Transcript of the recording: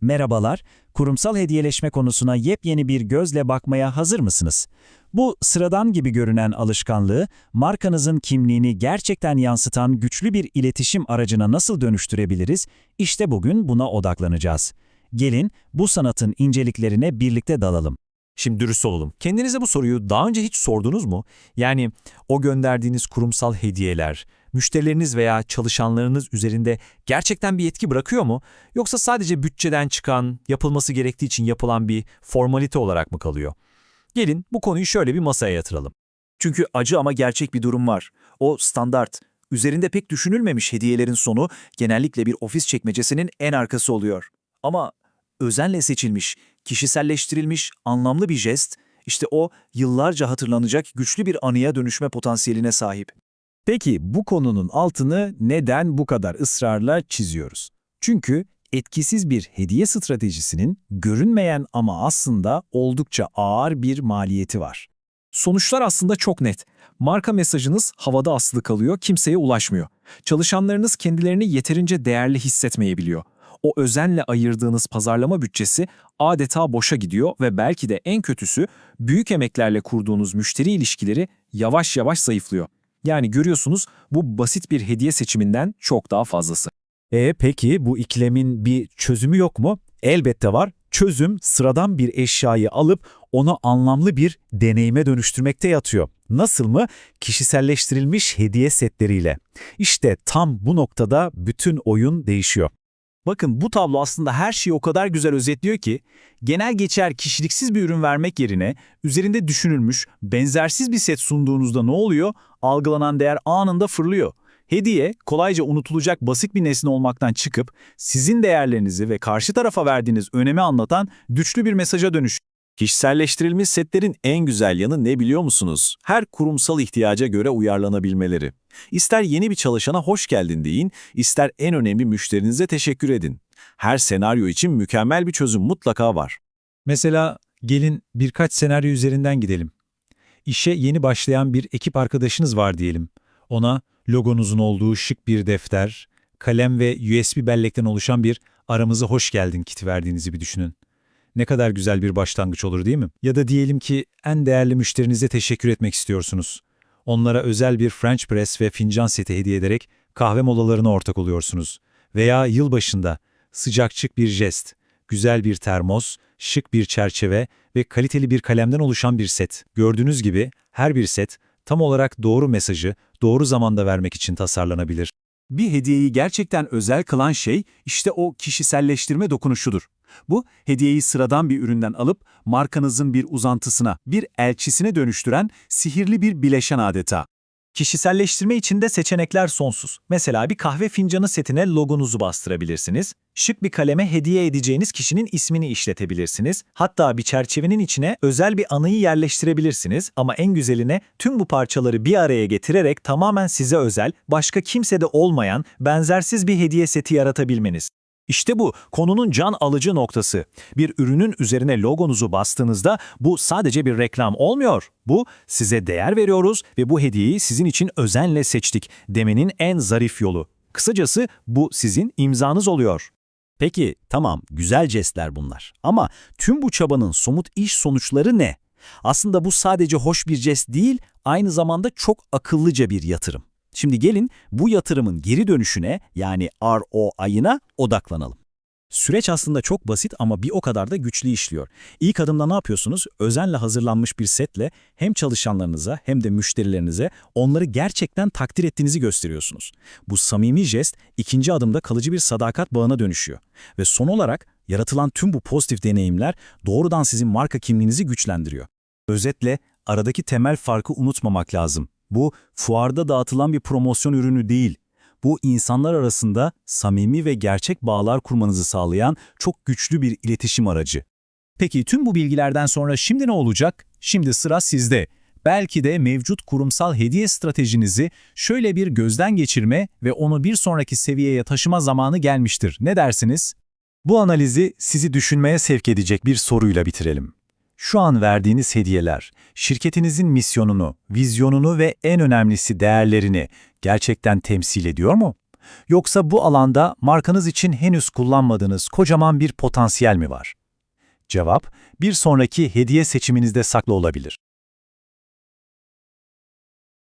Merhabalar, kurumsal hediyeleşme konusuna yepyeni bir gözle bakmaya hazır mısınız? Bu sıradan gibi görünen alışkanlığı, markanızın kimliğini gerçekten yansıtan güçlü bir iletişim aracına nasıl dönüştürebiliriz? İşte bugün buna odaklanacağız. Gelin bu sanatın inceliklerine birlikte dalalım. Şimdi dürüst olalım. Kendinize bu soruyu daha önce hiç sordunuz mu? Yani o gönderdiğiniz kurumsal hediyeler, müşterileriniz veya çalışanlarınız üzerinde gerçekten bir etki bırakıyor mu? Yoksa sadece bütçeden çıkan, yapılması gerektiği için yapılan bir formalite olarak mı kalıyor? Gelin bu konuyu şöyle bir masaya yatıralım. Çünkü acı ama gerçek bir durum var. O standart, üzerinde pek düşünülmemiş hediyelerin sonu genellikle bir ofis çekmecesinin en arkası oluyor. Ama özenle seçilmiş, kişiselleştirilmiş, anlamlı bir jest, işte o yıllarca hatırlanacak güçlü bir anıya dönüşme potansiyeline sahip. Peki bu konunun altını neden bu kadar ısrarla çiziyoruz? Çünkü etkisiz bir hediye stratejisinin görünmeyen ama aslında oldukça ağır bir maliyeti var. Sonuçlar aslında çok net. Marka mesajınız havada asılı kalıyor, kimseye ulaşmıyor. Çalışanlarınız kendilerini yeterince değerli hissetmeyebiliyor. O özenle ayırdığınız pazarlama bütçesi adeta boşa gidiyor ve belki de en kötüsü büyük emeklerle kurduğunuz müşteri ilişkileri yavaş yavaş zayıflıyor. Yani görüyorsunuz bu basit bir hediye seçiminden çok daha fazlası. E peki bu ikilemin bir çözümü yok mu? Elbette var. Çözüm sıradan bir eşyayı alıp onu anlamlı bir deneyime dönüştürmekte yatıyor. Nasıl mı? Kişiselleştirilmiş hediye setleriyle. İşte tam bu noktada bütün oyun değişiyor. Bakın bu tablo aslında her şeyi o kadar güzel özetliyor ki, genel geçer kişiliksiz bir ürün vermek yerine üzerinde düşünülmüş, benzersiz bir set sunduğunuzda ne oluyor? Algılanan değer anında fırlıyor. Hediye, kolayca unutulacak basit bir nesne olmaktan çıkıp, sizin değerlerinizi ve karşı tarafa verdiğiniz önemi anlatan güçlü bir mesaja dönüş. Kişiselleştirilmiş setlerin en güzel yanı ne biliyor musunuz? Her kurumsal ihtiyaca göre uyarlanabilmeleri. İster yeni bir çalışana hoş geldin deyin, ister en önemli müşterinize teşekkür edin. Her senaryo için mükemmel bir çözüm mutlaka var. Mesela gelin birkaç senaryo üzerinden gidelim. İşe yeni başlayan bir ekip arkadaşınız var diyelim. Ona logonuzun olduğu şık bir defter, kalem ve USB bellekten oluşan bir aramıza hoş geldin kiti verdiğinizi bir düşünün. Ne kadar güzel bir başlangıç olur değil mi? Ya da diyelim ki en değerli müşterinize teşekkür etmek istiyorsunuz. Onlara özel bir French press ve fincan seti hediye ederek kahve molalarına ortak oluyorsunuz. Veya yılbaşında sıcakçık bir jest, güzel bir termos, şık bir çerçeve ve kaliteli bir kalemden oluşan bir set. Gördüğünüz gibi her bir set tam olarak doğru mesajı doğru zamanda vermek için tasarlanabilir. Bir hediyeyi gerçekten özel kılan şey işte o kişiselleştirme dokunuşudur. Bu, hediyeyi sıradan bir üründen alıp markanızın bir uzantısına, bir elçisine dönüştüren sihirli bir bileşen adeta. Kişiselleştirme için de seçenekler sonsuz. Mesela bir kahve fincanı setine logonuzu bastırabilirsiniz. Şık bir kaleme hediye edeceğiniz kişinin ismini işletebilirsiniz. Hatta bir çerçevenin içine özel bir anıyı yerleştirebilirsiniz. Ama en güzeline tüm bu parçaları bir araya getirerek tamamen size özel, başka kimsede olmayan, benzersiz bir hediye seti yaratabilmeniz. İşte bu konunun can alıcı noktası. Bir ürünün üzerine logonuzu bastığınızda bu sadece bir reklam olmuyor. Bu size değer veriyoruz ve bu hediyeyi sizin için özenle seçtik demenin en zarif yolu. Kısacası bu sizin imzanız oluyor. Peki tamam güzel jestler bunlar ama tüm bu çabanın somut iş sonuçları ne? Aslında bu sadece hoş bir jest değil, aynı zamanda çok akıllıca bir yatırım. Şimdi gelin bu yatırımın geri dönüşüne yani ROI'ına odaklanalım. Süreç aslında çok basit ama bir o kadar da güçlü işliyor. İlk adımda ne yapıyorsunuz? Özenle hazırlanmış bir setle hem çalışanlarınıza hem de müşterilerinize onları gerçekten takdir ettiğinizi gösteriyorsunuz. Bu samimi jest ikinci adımda kalıcı bir sadakat bağına dönüşüyor. Ve son olarak yaratılan tüm bu pozitif deneyimler doğrudan sizin marka kimliğinizi güçlendiriyor. Özetle aradaki temel farkı unutmamak lazım. Bu fuarda dağıtılan bir promosyon ürünü değil. Bu insanlar arasında samimi ve gerçek bağlar kurmanızı sağlayan çok güçlü bir iletişim aracı. Peki tüm bu bilgilerden sonra şimdi ne olacak? Şimdi sıra sizde. Belki de mevcut kurumsal hediye stratejinizi şöyle bir gözden geçirme ve onu bir sonraki seviyeye taşıma zamanı gelmiştir. Ne dersiniz? Bu analizi sizi düşünmeye sevk edecek bir soruyla bitirelim. Şu an verdiğiniz hediyeler, şirketinizin misyonunu, vizyonunu ve en önemlisi değerlerini gerçekten temsil ediyor mu? Yoksa bu alanda markanız için henüz kullanmadığınız kocaman bir potansiyel mi var? Cevap, bir sonraki hediye seçiminizde saklı olabilir.